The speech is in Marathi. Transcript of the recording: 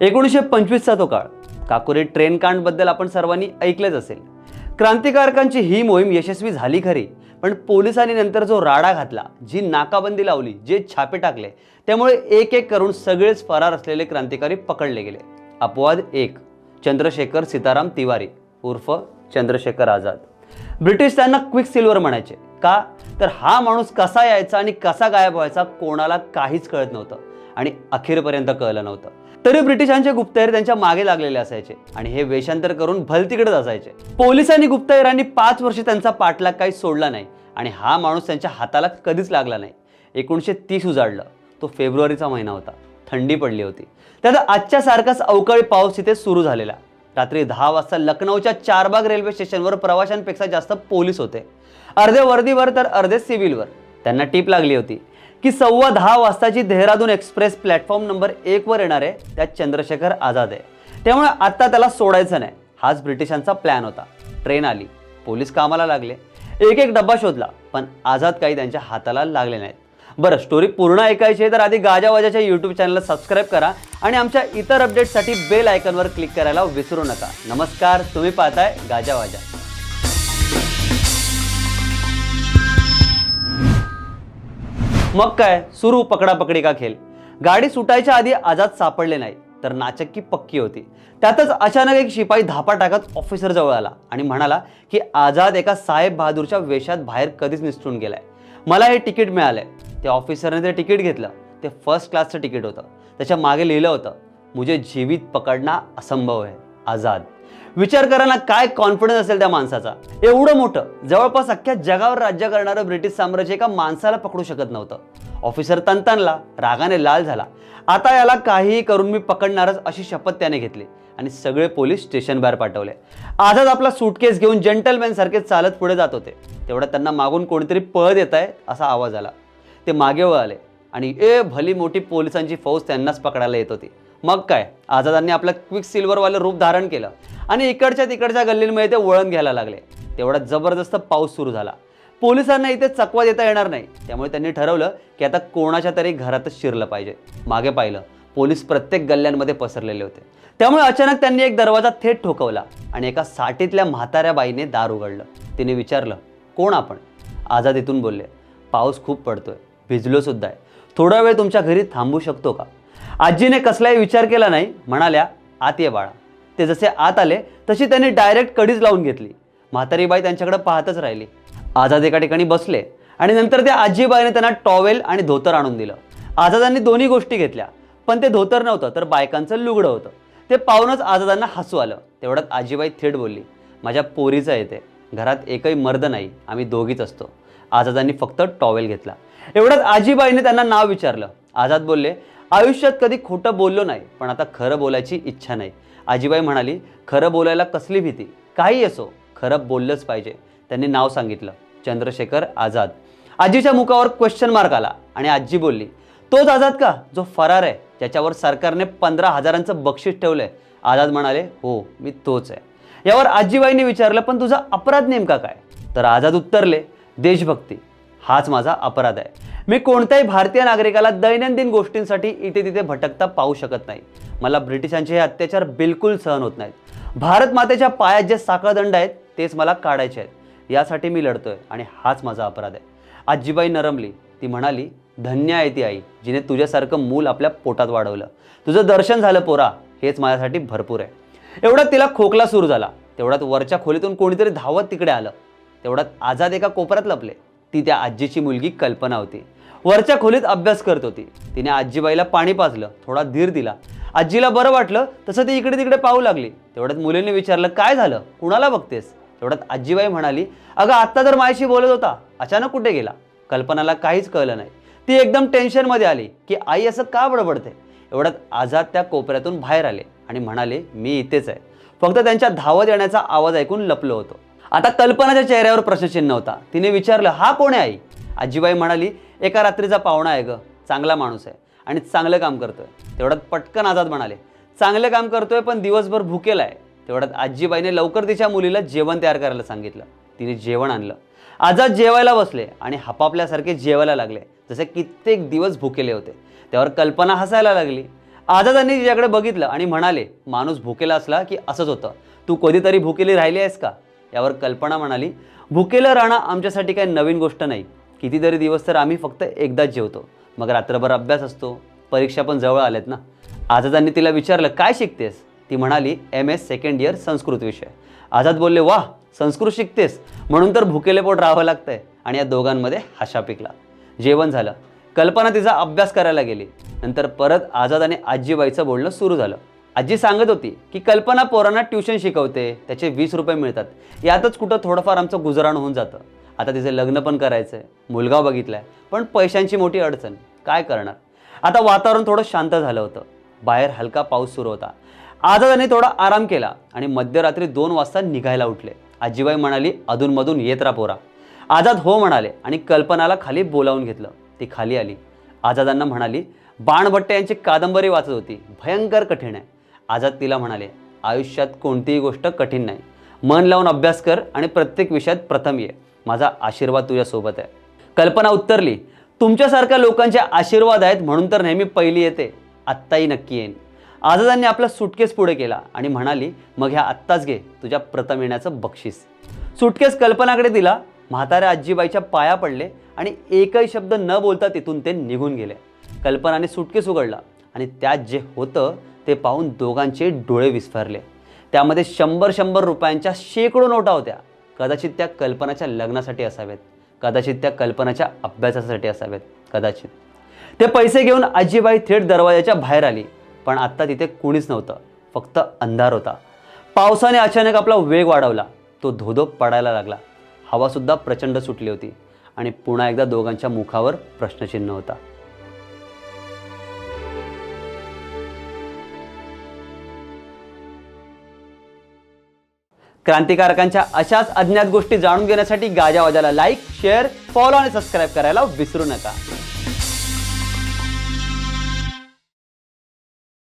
एकोणीसशे पंचवीसचा तो काळ. काकुरे ट्रेन कांडबद्दल आपण सर्वांनी ऐकलेच असेल. क्रांतिकारकांची ही मोहीम यशस्वी झाली खरी पण पोलिसांनी नंतर जो राडा घातला जी नाकाबंदी लावली जे छापे टाकले त्यामुळे एक एक करून सगळेच फरार असलेले क्रांतिकारी पकडले गेले. अपवाद एक चंद्रशेखर सीताराम तिवारी उर्फ चंद्रशेखर आझाद. ब्रिटिश त्यांना क्विक सिल्वर म्हणायचे. का? तर हा माणूस कसा यायचा आणि कसा गायब व्हायचा कोणाला काहीच कळत नव्हतं आणि अखेरपर्यंत कळलं नव्हतं. तरी ब्रिटिशांचे गुप्तहेर त्यांच्या मागे लागलेले असायचे. आणि हे वेषांतर करून भलतीकडेच असायचे. पोलिसांनी गुप्तहेरांनी पाच वर्ष त्यांचा पाठलाग काही सोडला नाही. आणि हा माणूस त्यांच्या हाताला कधीच लागला नाही. एकोणीसशे तीस उजाडलं. तो फेब्रुवारीचा महिना होता. थंडी पडली होती. त्यात आजच्या सारखाच अवकाळी पाऊस तिथे सुरू झालेला. रात्री दहा वाजता लखनौच्या चारबाग रेल्वे स्टेशनवर प्रवाशांपेक्षा जास्त पोलीस होते. अर्धे वर्दीवर तर अर्धे सिव्हिलवर. त्यांना टीप लागली होती. की सव्वा दहा वाजताची देहरादून एक्सप्रेस प्लॅटफॉर्म नंबर एकवर येणार आहे त्यात चंद्रशेखर आझाद आहे. त्यामुळे आत्ता त्याला सोडायचं नाही. हाच ब्रिटिशांचा प्लॅन होता. ट्रेन आली पोलीस कामाला लागले. एक एक डब्बा शोधला पण आझाद काही त्यांच्या हाताला लागले नाहीत. बरं स्टोरी पूर्ण ऐकायची आहे तर आधी गाजावाजाच्या यूट्यूब चॅनलला सबस्क्राईब करा आणि आमच्या इतर अपडेट्ससाठी बेल आयकनवर क्लिक करायला विसरू नका. नमस्कार तुम्ही पाहताय गाजावाजा. मग काय? सुरू पकडापकडी का खेळ? गाडी सुटायच्या आधी आझाद सापडले नाही तर नाचक्की पक्की होती. त्यातच अचानक एक शिपाई धापा टाकत ऑफिसर जवळ आला आणि म्हणाला की आझाद एका साहेब बहादूरच्या वेशात बाहेर कधीच निसटून गेलाय. मला हे तिकीट मिळालंय. त्या ऑफिसरने ते तिकीट घेतलं. ते फर्स्ट क्लासचं तिकीट होतं. त्याच्यामागे लिहिलं होतं मुझे जीवित पकडणं असंभव आहे आझाद विचार करायला काय कॉन्फिडन्स असेल त्या माणसाचा? एवढं मोठं. जवळपास अख्ख्या जगावर राज्य करणारं ब्रिटिश साम्राज्य एका माणसाला पकडू शकत नव्हतं. ऑफिसर तनतनला रागाने लाल झाला. आता याला काहीही करून मी पकडणारच अशी शपथ त्याने घेतली आणि सगळे पोलीस स्टेशन बाहेर पाठवले. आझाद आपला सूटकेस घेऊन जेंटलमॅन सारखे चालत पुढे जात होते. तेवढ्या त्यांना मागून कोणीतरी पळत येत आहे असा आवाज आला. ते मागे वळाले आणि ए भली मोठी पोलिसांची फौज त्यांनाच पकडायला येत होती. मग काय? आझादांनी आपलं क्विक सिल्वरवालं रूप धारण केलं. आणि इकडच्या तिकडच्या गल्लींमध्ये ते वळण घ्यायला लागले. तेवढा जबरदस्त पाऊस सुरू झाला. पोलिसांना इथे चकवा देता येणार नाही. त्यामुळे त्यांनी ठरवलं की आता कोणाच्या तरी घरातच शिरलं पाहिजे. मागे पाहिलं पोलीस प्रत्येक गल्ल्यांमध्ये पसरलेले होते. त्यामुळे अचानक त्यांनी एक दरवाजा थेट ठोकवला आणि एका साठीतल्या म्हाताऱ्या बाईने दार उघडलं. तिने विचारलं कोण आपण? आझाद इथून बोलले पाऊस खूप पडतोय. भिजलो सुद्धा आहे. थोडा वेळ तुमच्या घरी थांबू शकतो का? आजीने कसलाही विचार केला नाही म्हणाल्या आत ये बाळा. ते जसे आत आले तशी त्यांनी डायरेक्ट कडीच लावून घेतली. म्हातारीबाई त्यांच्याकडे पाहतच राहिली. आझाद एका ठिकाणी बसले आणि नंतर त्या आजीबाईने त्यांना टॉवेल आणि धोतर आणून दिलं. आझादांनी दोन्ही गोष्टी घेतल्या पण ते धोतर नव्हतं तर बायकांचं लुगडं होतं. ते पाहूनच आझादांना हसू आलं. तेवढ्यात आजीबाई थेट बोलली माझ्या पोरीचं येते घरात एकही मर्द नाही. आम्ही दोघीच असतो. आझादांनी फक्त टॉवेल घेतला. एवढ्यात आजीबाईने त्यांना नाव विचारलं. आझाद बोलले आयुष्यात कधी खोटं बोललो नाही पण आता खरं बोलायची इच्छा नाही. आजीबाई म्हणाली खरं बोलायला कसली भीती? काही असो खरं बोललंच पाहिजे. त्यांनी नाव सांगितलं चंद्रशेखर आझाद. आजीच्या मुखावर क्वेश्चन मार्क आला आणि आजी बोलली तोच आझाद का? जो फरार आहे ज्याच्यावर सरकारने पंधरा हजारांचं बक्षीस ठेवलंय. आझाद म्हणाले हो मी तोच आहे. यावर आजीबाईंनी विचारलं पण तुझा अपराध नेमका काय? तर आझाद उत्तरले देशभक्ती हाच माझा अपराध आहे. मी कोणत्याही भारतीय नागरिकाला दैनंदिन गोष्टींसाठी इथे तिथे भटकता पाहू शकत नाही. मला ब्रिटिशांचे हे अत्याचार बिलकुल सहन होत नाहीत. भारत मातेच्या पायात जे साखळदंड आहेत तेच मला काढायचे आहेत. यासाठी मी लढतोय आणि हाच माझा अपराध आहे. आजीबाई नरमली ती म्हणाली धन्य आहे ती आई जिने तुझ्यासारखं मूल आपल्या पोटात वाढवलं. तुझं दर्शन झालं पोरा हेच माझ्यासाठी भरपूर आहे. एवढ्यात तिला खोकला सुरू झाला. तेवढ्यात वरच्या खोलीतून कोणीतरी धावत तिकडे आलं. तेवढ्यात आझाद एका कोपऱ्यात लपले. ती त्या आजीची मुलगी कल्पना होती. वरच्या खोलीत अभ्यास करत होती. तिने आजीबाईला पाणी पाजलं थोडा धीर दिला. आजीला बरं वाटलं तसं ती इकडे तिकडे पाहू लागली. तेवढ्यात मुलीने विचारलं काय झालं? कुणाला बघतेस? तेवढ्यात आजीबाई म्हणाली अगं आत्ता तर माझ्याशी बोलत होता अचानक कुठे गेला? कल्पनाला काहीच कळलं नाही. ती एकदम टेन्शनमध्ये आली की आई असं का बडबडते? एवढ्यात आझाद त्या कोपऱ्यातून बाहेर आले आणि म्हणाले मी इथेच आहे. फक्त त्यांच्या धावत येण्याचा आवाज ऐकून लपलो होतो. आता कल्पनाच्या चेहऱ्यावर प्रश्नचिन्ह होता. तिने विचारलं हा कोण आहे आई? आजीबाई म्हणाली एका रात्रीचा पाहुणा आहे ग. चांगला माणूस आहे आणि चांगलं काम करतोय. तेवढ्यात पटकन आझाद म्हणाले चांगलं काम करतोय पण दिवसभर भुकेला आहे. तेवढ्यात आजीबाईने लवकर तिच्या मुलीला जेवण तयार करायला सांगितलं. तिने जेवण आणलं. आझाद जेवायला बसले आणि हपापल्यासारखे जेवायला लागले जसे कित्येक दिवस भुकेले होते. त्यावर कल्पना हसायला लागली. आझादांनी तिच्याकडे बघितलं आणि म्हणाले माणूस भुकेला असला की असंच होतं. तू कधीतरी भुकेली राहिली आहेस का? यावर कल्पना म्हणाली भुकेलं राहणं आमच्यासाठी काही नवीन गोष्ट नाही. कितीतरी दिवस तर आम्ही फक्त एकदाच जेवतो. मग रात्रभर अभ्यास असतो. परीक्षा पण जवळ आल्यात ना. आझादांनी तिला विचारलं काय शिकतेस? ती म्हणाली M S second year Sanskrit विषय. आझाद बोलले वाह संस्कृत शिकतेस. म्हणून तर भुकेले पोट राहावं लागतंय. आणि या दोघांमध्ये हशा पिकला. जेवण झालं. कल्पना तिचा अभ्यास करायला गेली. नंतर परत आझाद आणि आजीबाईचं बोलणं सुरू झालं. आजी सांगत होती की कल्पना पोरांना ट्युशन शिकवते त्याचे वीस रुपये मिळतात. यातच कुठं थोडंफार आमचं गुजराण होऊन जातं. आता तिचं लग्न पण करायचं आहे मुलगा बघितलाय पण पैशांची मोठी अडचण काय करणार? आता वातावरण थोडं शांत झालं होतं. बाहेर हलका पाऊस सुरू होता. आझादाने थोडा आराम केला आणि मध्यरात्री दोन वाजता निघायला उठले. आजीबाई म्हणाली अधूनमधून येत रा पोरा. आझाद हो म्हणाले आणि कल्पनाला खाली बोलावून घेतलं. ती खाली आली. आझादांना म्हणाली बाणभट्टे यांची कादंबरी वाचत होती. भयंकर कठीण आहे. आझाद तिला म्हणाले आयुष्यात कोणतीही गोष्ट कठीण नाही. मन लावून अभ्यास कर आणि प्रत्येक विषयात प्रथम ये. माझा आशीर्वाद तुझ्यासोबत आहे. कल्पना उत्तरली तुमच्यासारख्या लोकांचे आशीर्वाद आहेत म्हणून तर नेहमी पहिली येते. आत्ताही नक्की येईन. आझादांनी आपला सुटकेस पुढे केला आणि म्हणाली मग ह्या आत्ताच घे. तुझ्या प्रथम येण्याचं बक्षीस. सुटकेस कल्पनाकडे दिला म्हाताऱ्या आजीबाईच्या पाया पडले आणि एकही शब्द न बोलता तिथून ते निघून गेले. कल्पनाने सुटकेस उघडला. आणि त्यात जे होतं ते पाहून दोघांचे डोळे विस्फारले. त्यामध्ये शंभर शंभर रुपयांच्या शेकडो नोटा होत्या. कदाचित त्या कल्पनाच्या लग्नासाठी असावेत. कदाचित त्या कल्पनाच्या अभ्यासासाठी असावेत. कदाचित. ते पैसे घेऊन आजीबाई थेट दरवाजाच्या बाहेर आली. पण आत्ता तिथे कुणीच नव्हतं. फक्त अंधार होता. पावसाने अचानक आपला वेग वाढवला. तो धोधो पडायला लागला. हवासुद्धा प्रचंड सुटली होती. आणि पुन्हा एकदा दोघांच्या मुखावर प्रश्नचिन्ह होता. क्रांतिकारकांच्या अशाच अज्ञात गोष्टी जाणून घेण्यासाठी गाजावाजाला लाईक शेअर फॉलो आणि सबस्क्राईब करायला विसरू नका.